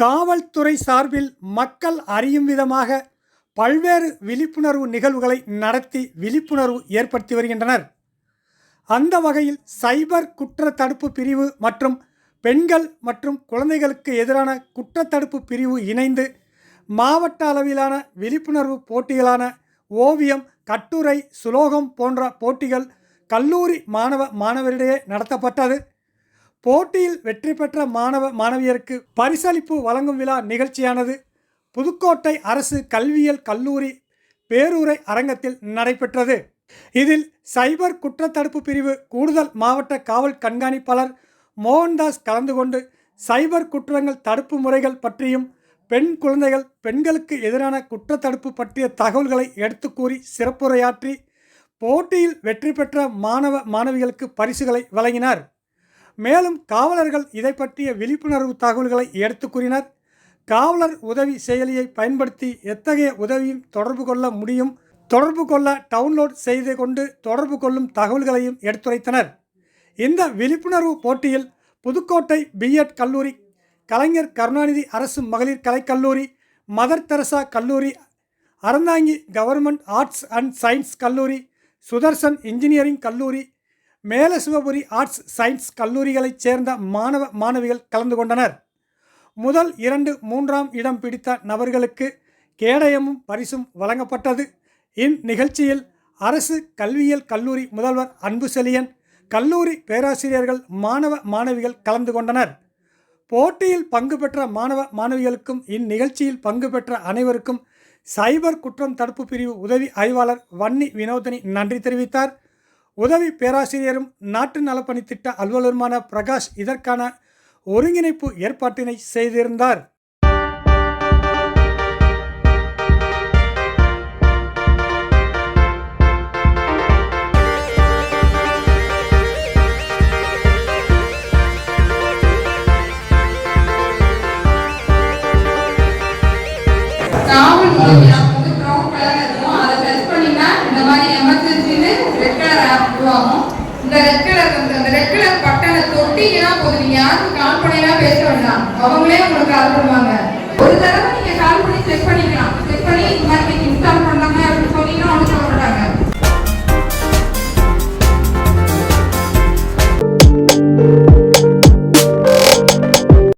காவல்துறை சார்பில் மக்கள் அறியும் விதமாக பல்வேறு விழிப்புணர்வு நிகழ்வுகளை நடத்தி விழிப்புணர்வு ஏற்படுத்தி வருகின்றனர். அந்த வகையில் சைபர் குற்ற தடுப்பு பிரிவு மற்றும் பெண்கள் மற்றும் குழந்தைகளுக்கு எதிரான குற்றத்தடுப்பு பிரிவு இணைந்து மாவட்ட அளவிலான விழிப்புணர்வு போட்டிகளான ஓவியம் கட்டுரை சுலோகம் போன்ற போட்டிகள் கல்லூரி மாணவ மாணவரிடையே நடத்தப்பட்டது. போட்டியில் வெற்றி பெற்ற மாணவ மாணவியருக்கு பரிசளிப்பு வழங்கும் விழா நிகழ்ச்சியானது. புதுக்கோட்டை அரசு கல்வியியல் கல்லூரி பேரூரை அரங்கத்தில் நடைபெற்றது. இதில் சைபர் குற்றத்தடுப்பு பிரிவு கூடுதல் மாவட்ட காவல் கண்காணிப்பாளர் மோகன்தாஸ் கலந்து கொண்டு சைபர் குற்றங்கள் தடுப்பு முறைகள் பற்றியும் பெண் குழந்தைகள் பெண்களுக்கு எதிரான குற்றத்தடுப்பு பற்றிய தகவல்களை எடுத்து கூறி சிறப்புரையாற்றி போட்டியில் வெற்றி பெற்ற மாணவ மாணவிகளுக்கு பரிசுகளை வழங்கினார். மேலும் காவலர்கள் இதை பற்றிய விழிப்புணர்வு தகவல்களை எடுத்து கூறினர். காவலர் உதவி செயலியை பயன்படுத்தி எத்தகைய உதவியும் தொடர்பு கொள்ள முடியும்? தொடர்பு கொள்ள டவுன்லோட் செய்து கொண்டு தொடர்பு கொள்ளும் தகவல்களையும் எடுத்துரைத்தனர். இந்த விழிப்புணர்வு போட்டியில் புதுக்கோட்டை பிஎட் கல்லூரி கலைஞர் கருணாநிதி அரசு மகளிர் கலைக்கல்லூரி மதர் தெரசா கல்லூரி Aranthangi government arts and science கல்லூரி சுதர்சன் இன்ஜினியரிங் கல்லூரி மேல சிவபுரி ஆர்ட்ஸ் சயின்ஸ் கல்லூரிகளைச் சேர்ந்த மாணவ மாணவிகள் கலந்து கொண்டனர். முதல் இரண்டு மூன்றாம் இடம் பிடித்த நபர்களுக்கு கேடயமும் பரிசும் வழங்கப்பட்டது. இந்நிகழ்ச்சியில் அரசு கல்வியியல் கல்லூரி முதல்வர் அன்பு செலியன் கல்லூரி பேராசிரியர்கள் மாணவ மாணவிகள் கலந்து கொண்டனர். போட்டியில் பங்கு பெற்ற மாணவ மாணவிகளுக்கும் இந்நிகழ்ச்சியில் பங்கு பெற்ற அனைவருக்கும் சைபர் குற்றம் தடுப்பு பிரிவு உதவி ஆய்வாளர் வன்னி வினோதனி நன்றி தெரிவித்தார். உதவி பேராசிரியரும் நாட்டு நலப்பணி திட்ட அலுவலருமான பிரகாஷ் இதற்கான ஒருங்கிணைப்பு ஏற்பாட்டினை செய்திருந்தார். காவல் சொல்லுவாங்க இந்த ரெட் கலர் வந்து அந்த ரெட் கலர் பட்டனை தொட்டீங்கன்னா போதும் நீங்க யாருக்கும் கால் பண்ணலாம் பேச வேண்டாம். அவங்களே உங்களுக்கு கால் பண்ணுவாங்க ஒரு தடவை நீங்க கால் பண்ணி செக் பண்ணிக்கலாம். செக் பண்ணி இந்த மாதிரி